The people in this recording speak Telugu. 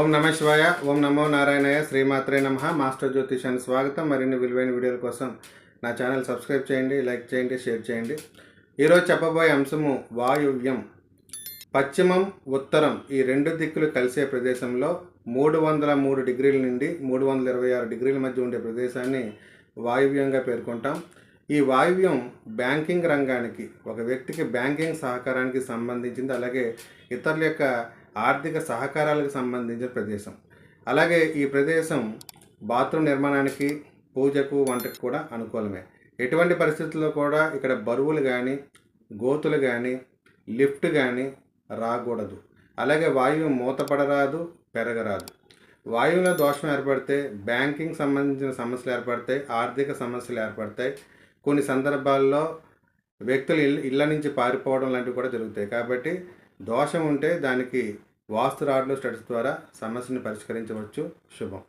ఓం నమ శివాయ ఓం నమో నారాయణయ్య శ్రీమాత్రే నమ. మాస్టర్ జ్యోతిషాన్ని స్వాగతం. మరిన్ని విలువైన వీడియోల కోసం నా ఛానల్ సబ్స్క్రైబ్ చేయండి లైక్ చేయండి షేర్ చేయండి. ఈరోజు చెప్పబోయే అంశము వాయువ్యం. పశ్చిమం ఉత్తరం ఈ రెండు దిక్కులు కలిసే ప్రదేశంలో మూడు వందల మూడు డిగ్రీల నుండి మూడు వందల ఇరవై ఆరు డిగ్రీల మధ్య ఉండే ప్రదేశాన్ని వాయువ్యంగా పేర్కొంటాం. ఈ వాయువ్యం బ్యాంకింగ్ రంగానికి ఒక వ్యక్తికి బ్యాంకింగ్ సహకారానికి సంబంధించింది. అలాగే ఇతరుల యొక్క ఆర్థిక సహకారాలకు సంబంధించిన ప్రదేశం. అలాగే ఈ ప్రదేశం బాత్రూమ్ నిర్మాణానికి పూజకు వంటకు కూడా అనుకూలమే. ఎటువంటి పరిస్థితుల్లో కూడా ఇక్కడ బరువులు కానీ గోతులు కానీ లిఫ్ట్ కానీ రాకూడదు. అలాగే వాయువు మూతపడరాదు పెరగరాదు. వాయువులో దోషం ఏర్పడితే బ్యాంకింగ్ సంబంధించిన సమస్యలు ఏర్పడతాయి ఆర్థిక సమస్యలు ఏర్పడతాయి. కొన్ని సందర్భాల్లో వ్యక్తులు ఇళ్ళ ఇళ్ళ నుంచి పారిపోవడం లాంటివి కూడా జరుగుతాయి. కాబట్టి దోషం ఉంటే దానికి వాస్తు రాడ్లు స్టడ్స్ ద్వారా సమస్యను పరిష్కరించవచ్చు. శుభం.